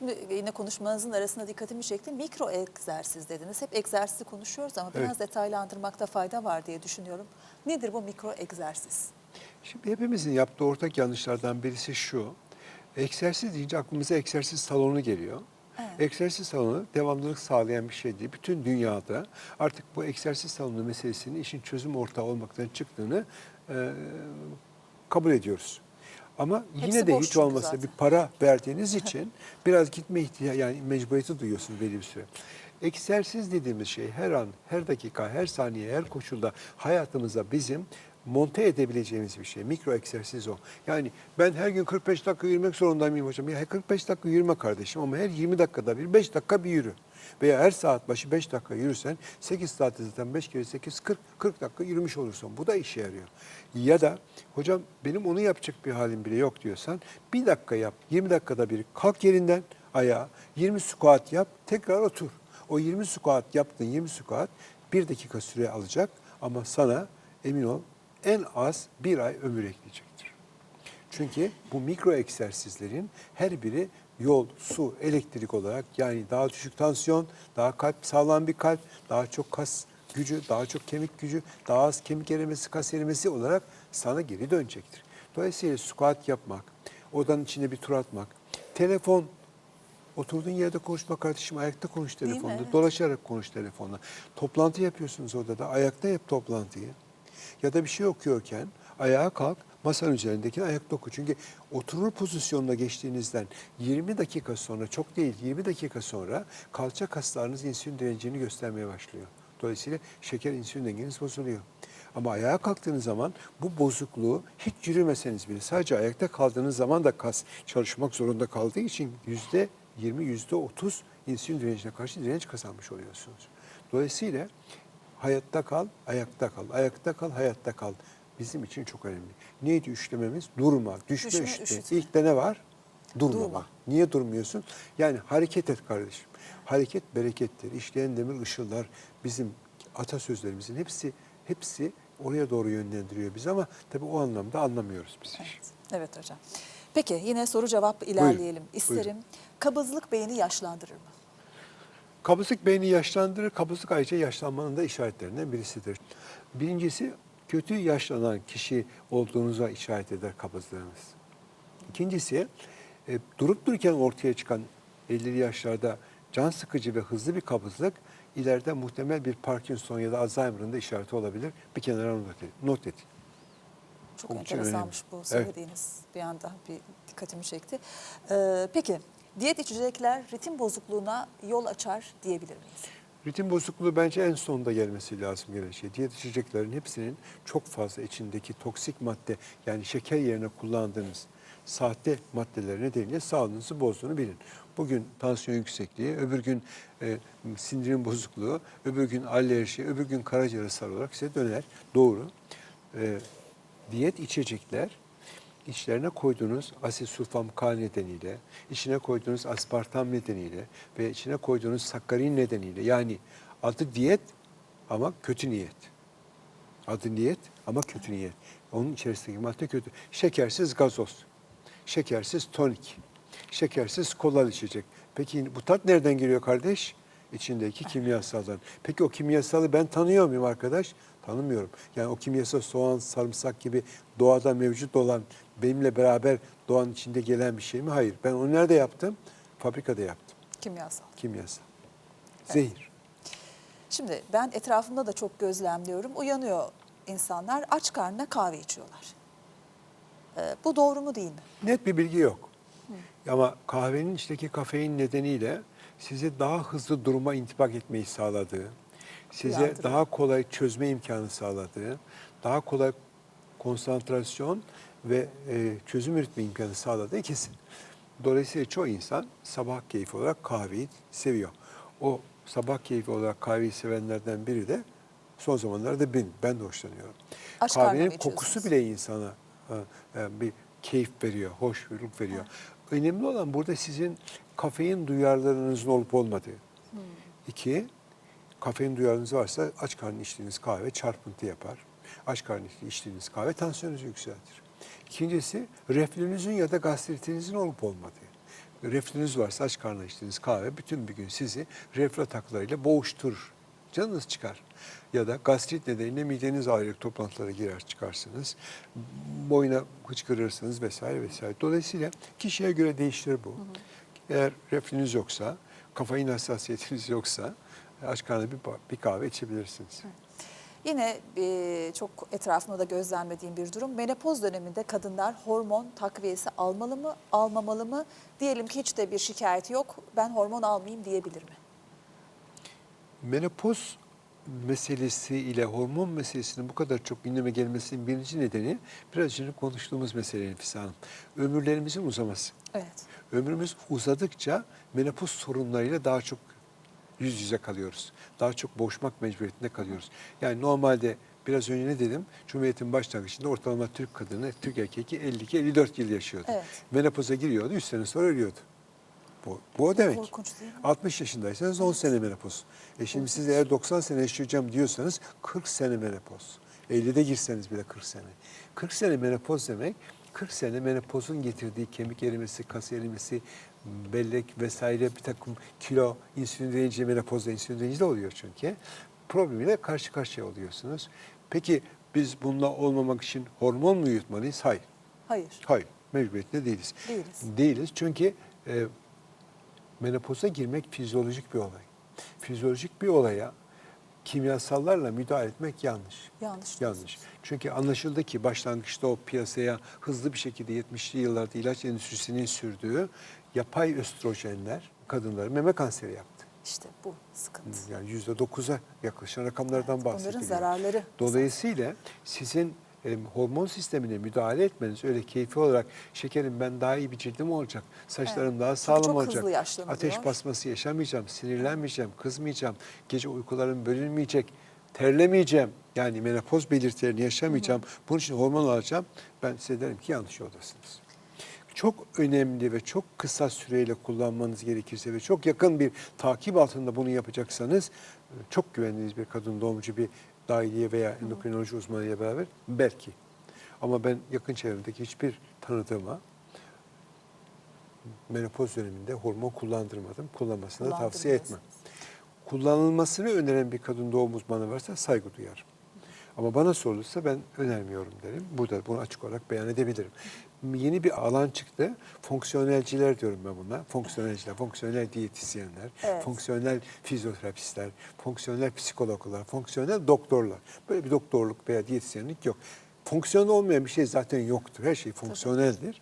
Şimdi yine konuşmanızın arasında dikkatimi çekti. Mikro egzersiz dediniz. Hep egzersizi konuşuyoruz ama biraz Evet. detaylandırmakta fayda var diye düşünüyorum. Nedir bu mikro egzersiz? Şimdi hepimizin yaptığı ortak yanlışlardan birisi şu. Egzersiz deyince aklımıza egzersiz salonu geliyor. Evet. Egzersiz salonu devamlılık sağlayan bir şey değil. Bütün dünyada artık bu egzersiz salonu meselesinin işin çözüm ortağı olmaktan çıktığını e, kabul ediyoruz. Ama yine Hepsi de hiç olmasa zaten. bir para verdiğiniz için biraz gitme ihtiyacı yani mecburiyeti duyuyorsunuz belli bir süre. Egzersiz dediğimiz şey her an, her dakika, her saniye, her koşulda hayatımıza bizim monte edebileceğimiz bir şey. Mikro egzersiz o. Yani ben her gün 45 dakika yürümek zorunda mıyım hocam? Ya 45 dakika yürüme kardeşim ama her 20 dakikada bir 5 dakika bir yürü. Veya her saat başı 5 dakika yürürsen 8 saatte zaten 5 kere 8 40 40 dakika yürümüş olursun. Bu da işe yarıyor. Ya da hocam benim onu yapacak bir halim bile yok diyorsan bir dakika yap. 20 dakikada bir kalk yerinden ayağa 20 squat yap tekrar otur. O 20 squat yaptığın 20 squat bir dakika süre alacak ama sana emin ol en az bir ay ömür ekleyecektir. Çünkü bu mikro egzersizlerin her biri yol, su, elektrik olarak yani daha düşük tansiyon, daha kalp sağlam bir kalp, daha çok kas gücü, daha çok kemik gücü, daha az kemik erimesi, kas erimesi olarak sana geri dönecektir. Dolayısıyla squat yapmak, odanın içinde bir tur atmak, telefon Oturduğun yerde konuşma kardeşim, ayakta konuş telefonda, Evet. dolaşarak konuş telefonla. Toplantı yapıyorsunuz odada, ayakta yap toplantıyı. Ya da bir şey okuyorken ayağa kalk, masanın üzerindekini ayakta oku. Çünkü oturur pozisyonuna geçtiğinizden 20 dakika sonra, çok değil 20 dakika sonra kalça kaslarınız insülin direncini göstermeye başlıyor. Dolayısıyla şeker insülin dengeniz bozuluyor. Ama ayağa kalktığınız zaman bu bozukluğu hiç yürümeseniz bile sadece ayakta kaldığınız zaman da kas çalışmak zorunda kaldığı için yüzde 20, yüzde 30 insülin direncine karşı direnç kazanmış oluyorsunuz. Dolayısıyla hayatta kal, ayakta kal, ayakta kal, hayatta kal. Bizim için çok önemli. Neydi üçlememiz? Durma, düşme, Düşme, üşütme. üşütme. İlk de ne var? Durma, Durma. Niye durmuyorsun? Yani hareket et kardeşim. Hareket berekettir. İşleyen demir ışıldar. Bizim atasözlerimizin hepsi hepsi oraya doğru yönlendiriyor bizi ama tabii o anlamda anlamıyoruz biz. Evet, evet hocam. Peki yine soru cevap ilerleyelim isterim. buyurun. Kabızlık beyni yaşlandırır mı? Kabızlık beyni yaşlandırır. Kabızlık ayrıca yaşlanmanın da işaretlerinden birisidir. Birincisi kötü yaşlanan kişi olduğunuza işaret eder kabızlığınız. İkincisi e, durup dururken ortaya çıkan 50'li yaşlarda can sıkıcı ve hızlı bir kabızlık ileride muhtemel bir Parkinson ya da Alzheimer'ın da işareti olabilir. Bir kenara not edin. Not edin. Çok Onun enteresanmış bu söylediğiniz bir anda bir dikkatimi çekti. Ee, peki diyet içecekler ritim bozukluğuna yol açar diyebilir miyiz? Ritim bozukluğu bence en sonunda gelmesi lazım gelen şey. Diyet içeceklerin hepsinin çok fazla içindeki toksik madde yani şeker yerine kullandığınız sahte maddeler nedeniyle sağlığınızı bozduğunu bilin. Bugün tansiyon yüksekliği, öbür gün e, sindirim bozukluğu, öbür gün alerji, öbür gün karaciğer hasarı olarak size döner. Doğru. E, diyet içecekler içlerine koyduğunuz asesulfam K nedeniyle, içine koyduğunuz aspartam nedeniyle ve içine koyduğunuz sakkarin nedeniyle yani adı diyet ama kötü niyet. Adı niyet ama kötü niyet. Onun içerisindeki madde kötü. Şekersiz gazoz, şekersiz tonik, şekersiz kolalı içecek. Peki bu tat nereden geliyor kardeş? İçindeki kimyasaldan. Peki o kimyasalı ben tanıyor muyum arkadaş? Tanımıyorum. Yani o kimyasal soğan, sarımsak gibi doğada mevcut olan, benimle beraber doğanın içinde gelen bir şey mi? Hayır. Ben onu nerede yaptım? Fabrikada yaptım. Kimyasal. Kimyasal. Evet. Zehir. Şimdi ben etrafımda da çok gözlemliyorum. Uyanıyor insanlar aç karnına kahve içiyorlar. Ee, bu doğru mu değil mi? Net bir bilgi yok. Ama kahvenin içindeki kafein nedeniyle sizi daha hızlı duruma intibak etmeyi sağladığı, size daha kolay çözme imkanı sağladığı, daha kolay konsantrasyon ve e, çözüm üretme imkanı sağladığı kesin. Dolayısıyla çoğu insan sabah keyfi olarak kahveyi seviyor. O sabah keyfi olarak kahveyi sevenlerden biri de son zamanlarda ben, ben de hoşlanıyorum. Mı Kahvenin kokusu bile insana bir keyif veriyor, hoşgörülük veriyor. Önemli olan burada sizin kafein duyarlarınızın olup olmadığı. İki, kafein duyarınız varsa aç karnı içtiğiniz kahve çarpıntı yapar. Aç karnı içtiğiniz kahve tansiyonunuzu yükseltir. İkincisi, reflünüzün ya da gastritinizin olup olmadığı. reflünüz varsa aç karnına içtiğiniz kahve bütün bir gün sizi reflü ataklarıyla boğuşturur. Canınız çıkar. Ya da gastrit nedeniyle mideniz ağrıyor, toplantılara girer çıkarsınız. Boyuna hıçkırırsınız vesaire vesaire. Dolayısıyla kişiye göre değişir bu. Eğer reflünüz yoksa, kafein hassasiyetiniz yoksa aç karnına bir, bir kahve içebilirsiniz. Yine e, çok etrafımda da gözlemlediğim bir durum. Menopoz döneminde kadınlar hormon takviyesi almalı mı, almamalı mı? Diyelim ki hiç de bir şikayeti yok. Ben hormon almayayım diyebilir mi? Menopoz meselesi ile hormon meselesinin bu kadar çok gündeme gelmesinin birinci nedeni biraz önce konuştuğumuz mesele Nefise Hanım. Ömürlerimizin uzaması. Evet. Ömrümüz uzadıkça menopoz sorunlarıyla daha çok yüz yüze kalıyoruz. Daha çok boğuşmak mecburiyetinde kalıyoruz. Yani normalde biraz önce ne dedim? Cumhuriyet'in başlangıcında ortalama Türk kadını, Türk erkeği 52-54 yıl yaşıyordu. Evet. Menopoza giriyordu, 3 sene sonra ölüyordu. Bu, bu o demek. Korkunç değil mi? 60 yaşındaysanız 10 sene menopoz. E şimdi siz eğer 90 sene yaşayacağım diyorsanız 40 sene menopoz. 50'de girseniz bile 40 sene. 40 sene menopoz demek 40 sene menopozun getirdiği kemik erimesi, kas erimesi, bellek vesaire bir takım kilo, insülin direnci, menopozda insülin direnci de oluyor çünkü. Problemiyle karşı karşıya oluyorsunuz. Peki biz bununla olmamak için hormon mu yutmalıyız? Hayır. Hayır. Hayır, mecburiyetinde değiliz. Değiliz. Değiliz çünkü e, menopoza girmek fizyolojik bir olay. Fizyolojik bir olaya kimyasallarla müdahale etmek yanlış. Yanlış. Yanlış. Çünkü anlaşıldı ki başlangıçta o piyasaya hızlı bir şekilde 70'li yıllarda ilaç endüstrisinin sürdüğü yapay östrojenler kadınları meme kanseri yaptı. İşte bu sıkıntı. Yani yüzde dokuza yaklaşan rakamlardan Evet, bahsediliyor. onların zararları. Dolayısıyla sizin e, hormon sistemine müdahale etmeniz öyle keyfi olarak şekerim ben daha iyi bir cildim olacak, saçlarım Evet. daha sağlam çok olacak, ateş basması yaşamayacağım, sinirlenmeyeceğim, kızmayacağım, gece uykularım bölünmeyecek, terlemeyeceğim. Yani menopoz belirtilerini yaşamayacağım. Bunun için hormon alacağım. Ben size derim ki yanlış yoldasınız çok önemli ve çok kısa süreyle kullanmanız gerekirse ve çok yakın bir takip altında bunu yapacaksanız çok güvendiğiniz bir kadın doğumcu bir dahiliye veya endokrinoloji uzmanıyla beraber belki. Ama ben yakın çevremdeki hiçbir tanıdığıma menopoz döneminde hormon kullandırmadım. Kullanmasını da tavsiye etmem. Kullanılmasını öneren bir kadın doğum uzmanı varsa saygı duyarım. Ama bana sorulursa ben önermiyorum derim. Burada bunu açık olarak beyan edebilirim. Yeni bir alan çıktı. Fonksiyonelciler diyorum ben buna. Fonksiyonelciler, fonksiyonel diyetisyenler, Evet. fonksiyonel fizyoterapistler, fonksiyonel psikologlar, fonksiyonel doktorlar. Böyle bir doktorluk veya diyetisyenlik yok. Fonksiyonel olmayan bir şey zaten yoktur. Her şey fonksiyoneldir.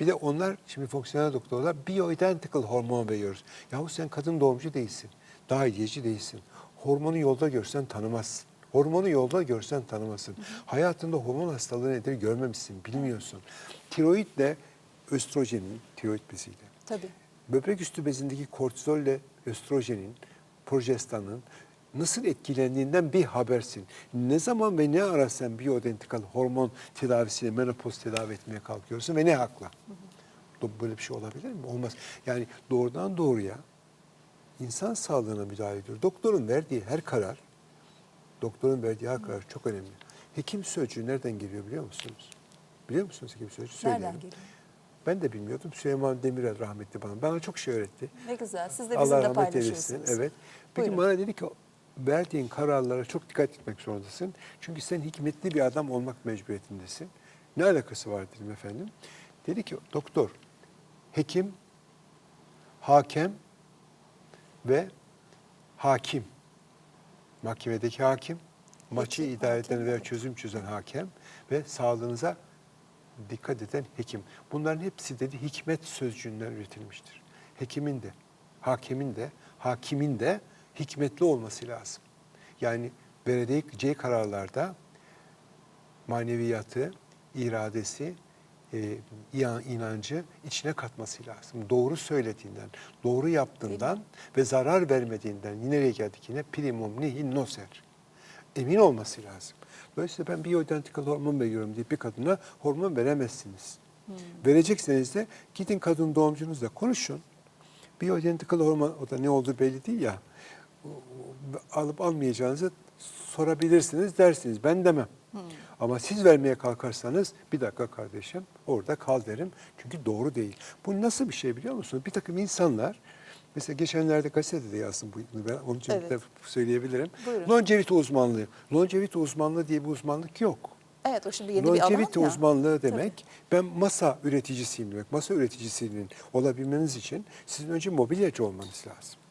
Bir de onlar, şimdi fonksiyonel doktorlar bioidentical hormon veriyoruz. Yahu sen kadın doğumcu değilsin. Dahiliyeci değilsin. Hormonu yolda görsen tanımazsın. Hormonu yolda görsen tanımazsın. Hayatında hormon hastalığı nedir görmemişsin, bilmiyorsun. Tiroidle östrojenin, tiroid beziyle, Tabii. böbrek üstü bezindeki kortizolle östrojenin, projestanın nasıl etkilendiğinden bir habersin. Ne zaman ve ne ara sen bioidentikal hormon tedavisiyle menopoz tedavi etmeye kalkıyorsun ve ne hakla? Do- Böyle bir şey olabilir mi? Olmaz. Yani doğrudan doğruya insan sağlığına müdahale ediyor. Doktorun verdiği her karar, doktorun verdiği her karar çok önemli. Hekim sözcüğü nereden geliyor biliyor musunuz? Biliyor musunuz hekim sözcüğü? Nereden Söyleyelim. geliyor? Ben de bilmiyordum. Süleyman Demirel rahmetli bana. Bana çok şey öğretti. Ne güzel. Siz de Allah bizimle rahmet eylesin. paylaşıyorsunuz. Evet. Gün Buyurun. bana dedi ki verdiğin kararlara çok dikkat etmek zorundasın. Çünkü sen hikmetli bir adam olmak mecburiyetindesin. Ne alakası var dedim efendim. Dedi ki doktor, hekim, hakem ve hakim. Mahkemedeki hakim, maçı idare eden ve veya çözüm çözen hakem ve sağlığınıza dikkat eden hekim. Bunların hepsi dedi hikmet sözcüğünden üretilmiştir. Hekimin de, hakemin de, hakimin de hikmetli olması lazım. Yani vereceği kararlarda maneviyatı, iradesi, e, inan- inancı içine katması lazım. Doğru söylediğinden, doğru yaptığından ve zarar vermediğinden yine nereye geldik yine primum nihil noser. Emin olması lazım. Dolayısıyla ben bioidentikal hormon veriyorum deyip bir kadına hormon veremezsiniz. Verecekseniz de gidin kadın doğumcunuzla konuşun. Bioidentikal hormon o da ne olduğu belli değil ya. Alıp almayacağınızı sorabilirsiniz dersiniz. Ben demem. Ama siz vermeye kalkarsanız bir dakika kardeşim orada kal derim. Çünkü doğru değil. Bu nasıl bir şey biliyor musunuz? Bir takım insanlar Mesela geçenlerde gazetede yazdım bunu ben onun için Evet. de söyleyebilirim. Buyurun. Longevity uzmanlığı. Longevity uzmanlığı diye bir uzmanlık yok. Evet o şimdi yeni bir alan Longevity ya. uzmanlığı demek ben masa üreticisiyim demek. Masa üreticisinin olabilmeniz için sizin önce mobilyacı olmanız lazım.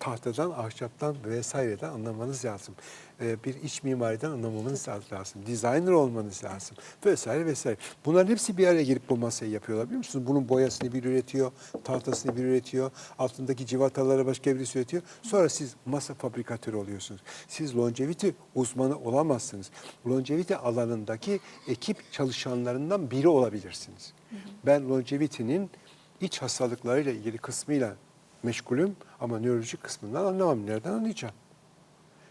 Tahtadan, ahşaptan vesaireden anlamanız lazım. Ee, bir iç mimariden anlamanız lazım. Designer olmanız lazım. Vesaire vesaire. Bunların hepsi bir araya gelip bu masayı yapıyorlar biliyor musunuz? Bunun boyasını bir üretiyor, tahtasını bir üretiyor, altındaki civataları başka birisi üretiyor. Sonra siz masa fabrikatörü oluyorsunuz. Siz longevity uzmanı olamazsınız. Longevity alanındaki ekip çalışanlarından biri olabilirsiniz. Ben longevity'nin iç hastalıklarıyla ilgili kısmıyla meşgulüm ama nörolojik kısmından anlamam. Nereden anlayacağım?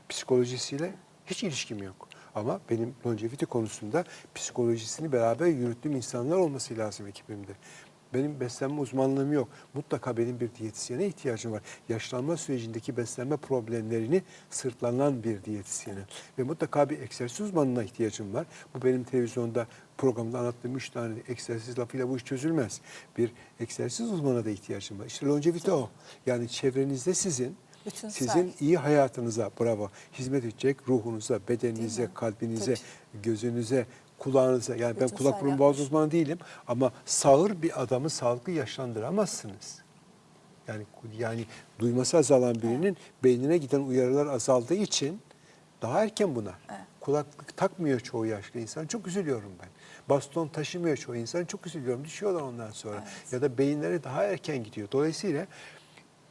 Psikolojisiyle hiç ilişkim yok. Ama benim longevity konusunda psikolojisini beraber yürüttüğüm insanlar olması lazım ekibimde. Benim beslenme uzmanlığım yok. Mutlaka benim bir diyetisyene ihtiyacım var. Yaşlanma sürecindeki beslenme problemlerini sırtlanan bir diyetisyene. Ve mutlaka bir egzersiz uzmanına ihtiyacım var. Bu benim televizyonda programda anlattığım üç tane egzersiz lafıyla bu iş çözülmez. Bir egzersiz uzmana da ihtiyacım var. İşte longevity o. Yani çevrenizde sizin Bütünsel. sizin iyi hayatınıza bravo hizmet edecek ruhunuza, bedeninize, kalbinize, Tabii. gözünüze, kulağınıza. Yani ben Bütünsel kulak burun boğaz uzmanı değilim ama sağır bir adamı sağlıklı yaşlandıramazsınız. Yani yani duyması azalan birinin beynine giden uyarılar azaldığı için daha erken buna. Evet. Kulaklık takmıyor çoğu yaşlı insan. Çok üzülüyorum ben. Baston taşımıyor çoğu insan. Çok üzülüyorum. Düşüyorlar ondan sonra. Ya da beyinleri daha erken gidiyor. Dolayısıyla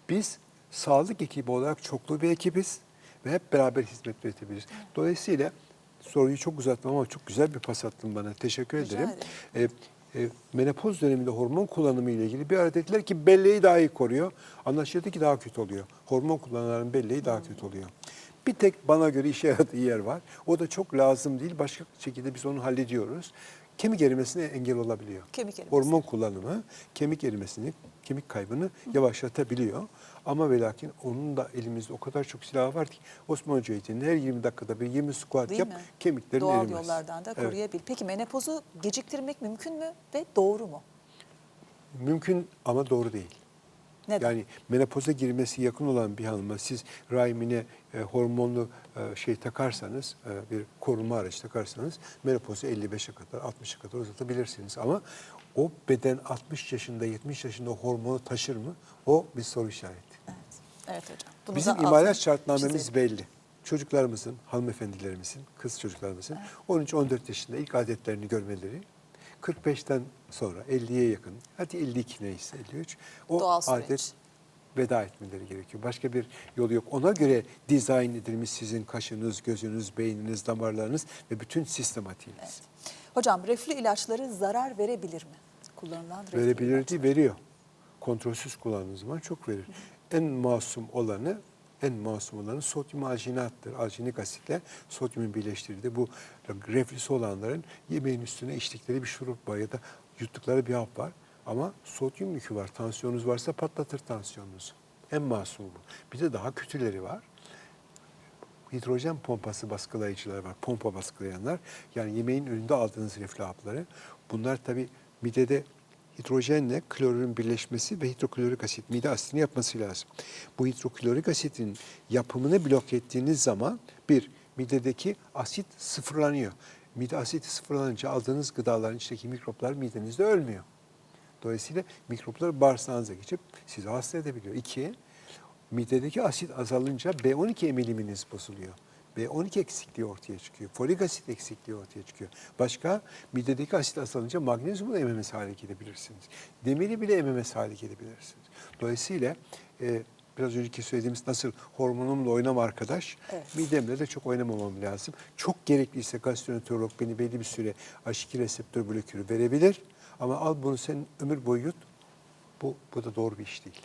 biz sağlık ekibi olarak çoklu bir ekibiz ve hep beraber hizmet üretebiliriz. Dolayısıyla soruyu çok uzatmam ama çok güzel bir pas attın bana. Teşekkür Rica ederim. ederim. Ee, e, menopoz döneminde hormon kullanımı ile ilgili bir ara dediler ki belleği daha iyi koruyor. Anlaşıldı ki daha kötü oluyor. Hormon kullananların belleği daha kötü oluyor. Bir tek bana göre işe yaradığı yer var. O da çok lazım değil. Başka şekilde biz onu hallediyoruz. Kemik erimesine engel olabiliyor. Kemik erimesi. Hormon kullanımı kemik erimesini, kemik kaybını yavaşlatabiliyor. Ama ve lakin onun da elimizde o kadar çok silah var ki Osman Hoca eğitiminde her 20 dakikada bir 20 squat Değil yap mi? kemiklerin Doğal erimez. yollardan da Evet. koruyabil. Peki menopozu geciktirmek mümkün mü ve doğru mu? Mümkün ama doğru değil. Neden? Yani menopoza girmesi yakın olan bir hanıma siz rahimine e, hormonlu e, şey takarsanız, e, bir koruma aracı takarsanız menopozu 55'e kadar, 60'a kadar uzatabilirsiniz. Ama o beden 60 yaşında, 70 yaşında hormonu taşır mı? O bir soru işareti. Evet. Evet hocam. Bunu Bizim imalat şartnamemiz çizelim. belli. Çocuklarımızın, hanımefendilerimizin, kız çocuklarımızın 13-14 yaşında ilk adetlerini görmeleri, 45'ten sonra 50'ye yakın, hadi 52 neyse 53, o Doğal süreç. adet veda etmeleri gerekiyor. Başka bir yolu yok. Ona göre dizayn edilmiş sizin kaşınız, gözünüz, beyniniz, damarlarınız ve bütün sistematiğiniz. Evet. Hocam reflü ilaçları zarar verebilir mi? Kullanılan reflü Verebilir ilaçları. değil, veriyor. Kontrolsüz kullandığınız zaman çok verir. En masum olanı, en masum olanı sodyum alginattır. Alginik asitle sodyumun birleştirildiği bu reflüsü olanların yemeğin üstüne içtikleri bir şurup var ya da yuttukları bir hap var. Ama sodyum yükü var. Tansiyonunuz varsa patlatır tansiyonunuzu. En masum bu. Bir de daha kötüleri var hidrojen pompası baskılayıcılar var. Pompa baskılayanlar. Yani yemeğin önünde aldığınız reflü hapları. Bunlar tabi midede hidrojenle klorürün birleşmesi ve hidroklorik asit mide asitini yapması lazım. Bu hidroklorik asitin yapımını blok ettiğiniz zaman bir midedeki asit sıfırlanıyor. Mide asiti sıfırlanınca aldığınız gıdaların içindeki mikroplar midenizde ölmüyor. Dolayısıyla mikroplar bağırsağınıza geçip sizi hasta edebiliyor. İki, midedeki asit azalınca B12 emiliminiz bozuluyor. B12 eksikliği ortaya çıkıyor. Folik asit eksikliği ortaya çıkıyor. Başka midedeki asit azalınca magnezyumu da ememesi hale gelebilirsiniz. Demiri bile ememesi hale gelebilirsiniz. Dolayısıyla e, biraz önceki söylediğimiz nasıl hormonumla oynama arkadaş, Evet. midemle de çok oynamamam lazım. Çok gerekliyse gastroenterolog beni belli bir süre H2 reseptör blokörü verebilir. Ama al bunu sen ömür boyu yut. Bu, bu da doğru bir iş değil.